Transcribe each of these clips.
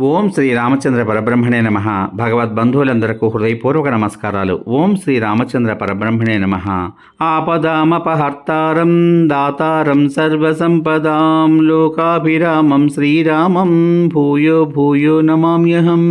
ఓం శ్రీ రామచంద్ర పరబ్రహ్మణే నమ. భగవద్బంధువులందరకు హృదయపూర్వక నమస్కారాలు. ఓం శ్రీ రామచంద్ర పరబ్రహ్మణే నమ. ఆపదామపహర్తారం దాతారం సర్వసంపదాం లోకాభిరామం శ్రీరామం భూయో భూయో నమామ్యహం.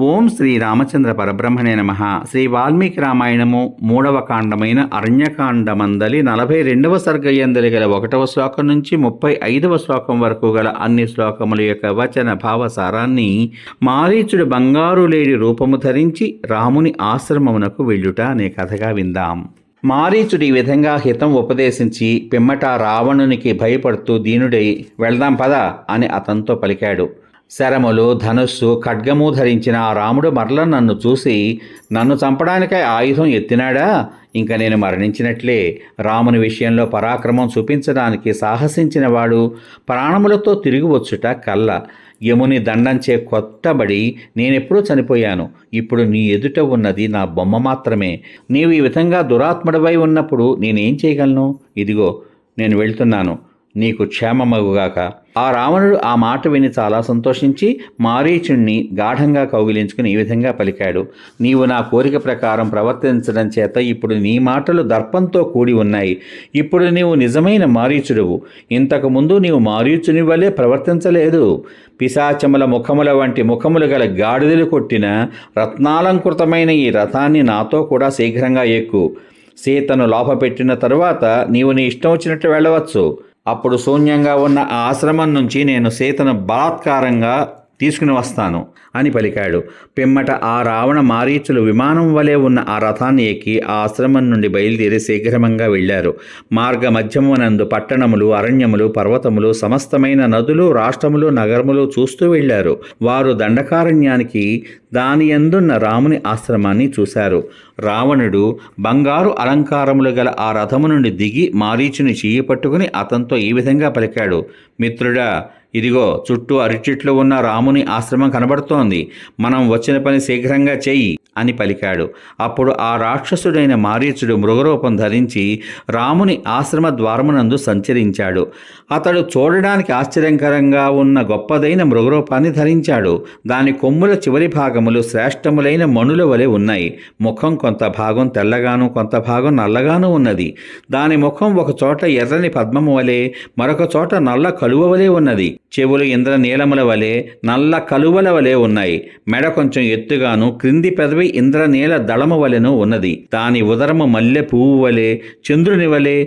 ఓం శ్రీ రామచంద్ర పరబ్రహ్మణే నమ. శ్రీ వాల్మీకి రామాయణము మూడవ కాండమైన అరణ్యకాండమందలి నలభై రెండవ సర్గయందలి గల ఒకటవ శ్లోకం నుంచి ముప్పై ఐదవ శ్లోకం వరకు గల అన్ని శ్లోకముల యొక్క వచన భావసారాన్ని మారీచుడు బంగారు లేడి రూపము ధరించి రాముని ఆశ్రమమునకు వెళ్ళుట అనే కథగా విందాం. మారీచుడి ఈ విధంగా హితం ఉపదేశించి పిమ్మట రావణునికి భయపడుతూ దీనుడై వెళ్దాం పద అని అతనితో పలికాడు. శరములు ధనుస్సు ఖడ్గము ధరించిన ఆ రాముడు మరల నన్ను చూసి నన్ను చంపడానికై ఆయుధం ఎత్తినాడా? ఇంక నేను మరణించినట్లే. రాముని విషయంలో పరాక్రమం చూపించడానికి సాహసించిన వాడు ప్రాణములతో తిరిగి వచ్చుట కల్ల. యముని దండంచే కొత్తబడి నేనెప్పుడూ చనిపోయాను. ఇప్పుడు నీ ఎదుట ఉన్నది నా బొమ్మ మాత్రమే. నీవు ఈ విధంగా దురాత్ముడవై ఉన్నప్పుడు నేనేం చేయగలను? ఇదిగో నేను వెళ్తున్నాను. నీకు క్షేమమగుగాక. ఆ రావణుడు ఆ మాట విని చాలా సంతోషించి మారీచుణ్ణి గాఢంగా కౌగిలించుకుని ఈ విధంగా పలికాడు. నీవు నా కోరిక ప్రకారం ప్రవర్తించడం చేత ఇప్పుడు నీ మాటలు దర్పంతో కూడి ఉన్నాయి. ఇప్పుడు నీవు నిజమైన మారీచుడువు. ఇంతకుముందు నీవు మారీచుని వలె ప్రవర్తించలేదు. పిశాచముల ముఖముల వంటి ముఖములు గల గాడిదలు కొట్టిన రత్నాలంకృతమైన ఈ రథాన్ని నాతో కూడా శీఘ్రంగా ఎక్కు. సీతను లోపపెట్టిన తరువాత నీవు నీ ఇష్టం వచ్చినట్టు వెళ్ళవచ్చు. అప్పుడు శూన్యంగా ఉన్న ఆ ఆశ్రమం నుంచి నేను సీతను బలాత్కారంగా తీసుకుని వస్తాను అని పలికాడు. పిమ్మట ఆ రావణ మారీచులు విమానం వలె ఉన్న ఆ రథాన్ని ఎక్కి ఆ ఆశ్రమం నుండి బయలుదేరి శీఘ్రమంగా వెళ్ళారు. మార్గ మధ్యమునందు పట్టణములు అరణ్యములు పర్వతములు సమస్తమైన నదులు రాష్ట్రములు నగరములు చూస్తూ వెళ్ళారు. వారు దండకారణ్యానికి దాని ఎందున్న రాముని ఆశ్రమాన్ని చూశారు. రావణుడు బంగారు అలంకారములు గల ఆ రథము నుండి దిగి మారీచుని చెయ్యి పట్టుకుని అతనితో ఈ విధంగా పలికాడు. మిత్రుడా ఇదిగో చుట్టూ అరిచెట్లు ఉన్న రాముని ఆశ్రమం కనబడుతోంది. మనం వచ్చిన పని శీఘ్రంగా చెయ్యి అని పలికాడు. అప్పుడు ఆ రాక్షసుడైన మారీచుడు మృగరూపం ధరించి రాముని ఆశ్రమ ద్వారమునందు సంచరించాడు. అతడు చూడడానికి ఆశ్చర్యకరంగా ఉన్న గొప్పదైన మృగరూపాన్ని ధరించాడు. దాని కొమ్ముల చివరి భాగములు శ్రేష్టములైన మణుల వలె ఉన్నాయి. ముఖం కొంత భాగం తెల్లగాను కొంత భాగం నల్లగాను ఉన్నది. దాని ముఖం ఒక చోట ఎర్రని పద్మము వలె మరొక చోట నల్ల కలువ వలె ఉన్నది. చెవులు ఇంద్ర నీలముల వలె నల్ల కలువల వలె ఉన్నాయి. మెడ కొంచెం ఎత్తుగాను క్రింది పెదవి ఇంద్రనీల దళము వలెను ఉన్నది. దాని ఉదరము మల్లె పువ్వు వలె చంద్రుని వలె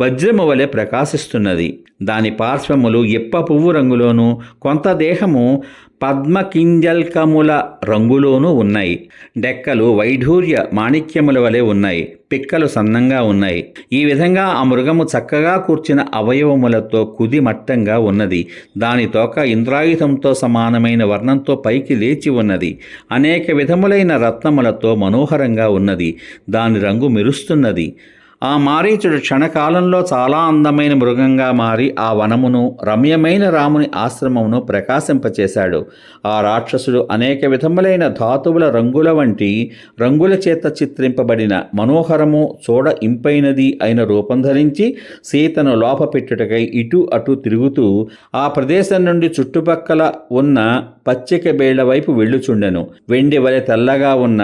వజ్రము వలె ప్రకాశిస్తున్నది. దాని పార్శ్వములు ఇప్ప పువ్వు రంగులోను కొంత దేహము పద్మకింజల్కముల రంగులోనూ ఉన్నాయి. డెక్కలు వైఢూర్య మాణిక్యముల వలె ఉన్నాయి. పిక్కలు సన్నంగా ఉన్నాయి. ఈ విధంగా ఆ మృగము చక్కగా కూర్చిన అవయవములతో కుది మట్టంగా ఉన్నది. దాని తోక ఇంద్రాయుధంతో సమానమైన వర్ణంతో పైకి లేచి ఉన్నది. అనేక విధములైన రత్నములతో మనోహరంగా ఉన్నది. దాని రంగు మెరుస్తున్నది. ఆ మారీచుడు క్షణకాలంలో చాలా అందమైన మృగంగా మారి ఆ వనమును రమ్యమైన రాముని ఆశ్రమమును ప్రకాశింపచేశాడు. ఆ రాక్షసుడు అనేక విధములైన ధాతువుల రంగుల వంటి రంగుల చేత చిత్రింపబడిన మనోహరము చూడ ఇంపైనది అయిన రూపం ధరించి సీతను లోపపెట్టుటకై ఇటు అటు తిరుగుతూ ఆ ప్రదేశం నుండి చుట్టుపక్కల ఉన్న పచ్చిక బేళ్ళ వైపు వెళ్ళుచుండెను. వెండి వలె తెల్లగా ఉన్న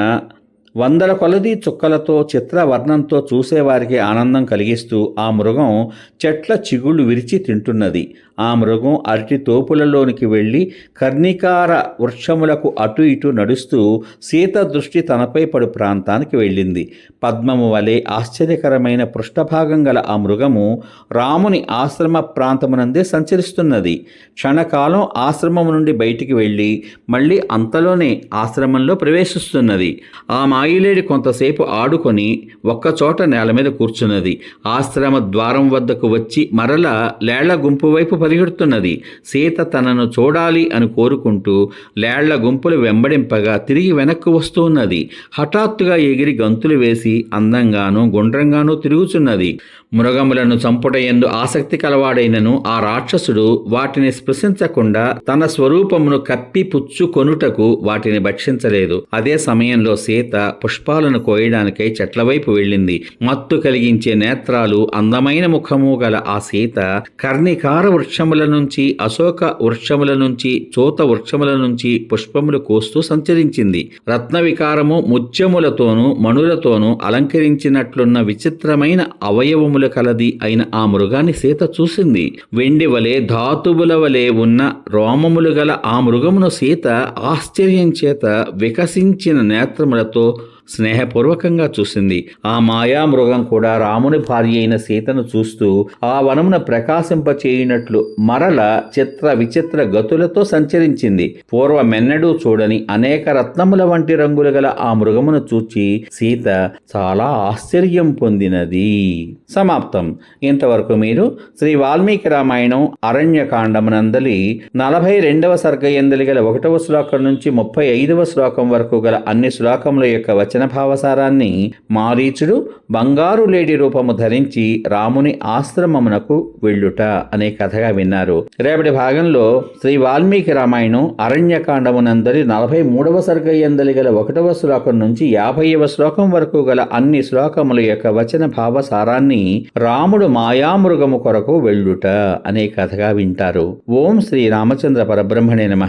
వందల కొలది చుక్కలతో చిత్రవర్ణంతో చూసేవారికి ఆనందం కలిగిస్తూ ఆ మృగం చెట్ల చిగుళ్ళు విరిచి తింటున్నది. ఆ మృగం అరటి తోపులలోనికి వెళ్ళి కర్ణికార వృక్షములకు అటు ఇటు నడుస్తూ సీత దృష్టి తనపై పడు ప్రాంతానికి వెళ్ళింది. పద్మము వలె ఆశ్చర్యకరమైన పృష్ఠభాగం గల ఆ మృగము రాముని ఆశ్రమ ప్రాంతమునందే సంచరిస్తున్నది. క్షణకాలం ఆశ్రమం నుండి బయటికి వెళ్ళి మళ్ళీ అంతలోనే ఆశ్రమంలో ప్రవేశిస్తున్నది. ఆ మాయిలేడి కొంతసేపు ఆడుకొని ఒక్కచోట నేల మీద కూర్చున్నది. ఆశ్రమ ద్వారం వద్దకు వచ్చి మరల లేళ్ళ గుంపు వైపు పరిగెడుతున్నది. సీత తనను చూడాలి అని కోరుకుంటూ లేళ్ళ గుంపులు వెంబడింపగా తిరిగి వెనక్కు వస్తూ ఉన్నది హఠాత్తుగా ఎగిరి గంతులు వేసి అందంగానూ గుండ్రంగానూ తిరుగుచున్నది. మృగములను చంపుటయందు ఆసక్తి కలవాడైనను ఆ రాక్షసుడు వాటిని స్పృశించకుండా తన స్వరూపమును కప్పి పుచ్చుకొనుటకు వాటిని భక్షించలేదు. అదే సమయంలో సీత పుష్పాలను కోయడానికై చెట్ల వైపు వెళ్ళింది. మత్తు కలిగించే నేత్రాలు అందమైన ముఖము గల ఆ సీత కర్ణికార వృక్షముల నుంచి అశోక వృక్షముల నుంచి చోత వృక్షముల నుంచి పుష్పములు కోస్తూ సంచరించింది. రత్న వికారము ముత్యములతోనూ మణులతోనూ అలంకరించినట్లున్న విచిత్రమైన అవయవములు కలది అయిన ఆ మృగాన్ని సీత చూసింది. వెండి వలె ధాతువుల వలె ఉన్న రోమములు గల ఆ మృగమును సీత ఆశ్చర్యం చేత వికసించిన నేత్రములతో స్నేహపూర్వకంగా చూసింది. ఆ మాయా మృగం కూడా రాముని భార్య అయిన సీతను చూస్తూ ఆ వనమున ప్రకాశింపచేయునట్లు మరల చిత్ర విచిత్ర గతులతో సంచరించింది. పూర్వమెన్నడూ చూడని అనేక రత్నముల వంటి రంగులు గల ఆ మృగమును చూచి సీత చాలా ఆశ్చర్యం పొందినది. సమాప్తం. ఇంతవరకు మీరు శ్రీ వాల్మీకి రామాయణం అరణ్యకాండమునందలి నలభై రెండవ సర్గ ఎందలి గల ఒకటవ శ్లోకం నుంచి ముప్పై ఐదవ శ్లోకం వరకు గల అన్ని శ్లోకముల యొక్క వచన వచనభావసారాన్ని మారీచుడు బంగారు లేడి రూపము ధరించి రాముని ఆశ్రమమునకు వెళ్ళుట అనే కథగా విన్నారు. రేపటి భాగంలో శ్రీ వాల్మీకి రామాయణం అరణ్యకాండమునందరి నలభై మూడవ సర్గయందలి గల ఒకటవ శ్లోకం నుంచి యాభైవ శ్లోకం వరకు గల అన్ని శ్లోకముల యొక్క వచన భావసారాన్ని రాముడు మాయామృగము కొరకు వెళ్ళుట అనే కథగా వింటారు. ఓం శ్రీ రామచంద్ర పరబ్రహ్మణే నమ.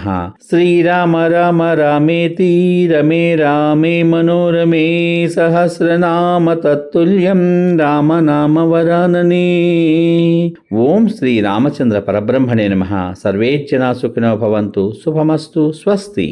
శ్రీరామ రామ రామేతి రమే రామే మనోరమే సహస్రనామ తత్తుల్యం రామనామ వరాననే ఓం శ్రీ రామచంద్ర పరబ్రహ్మణే నమ సర్వే జనా సుఖినో భవంతు శుభమస్తు స్వస్తి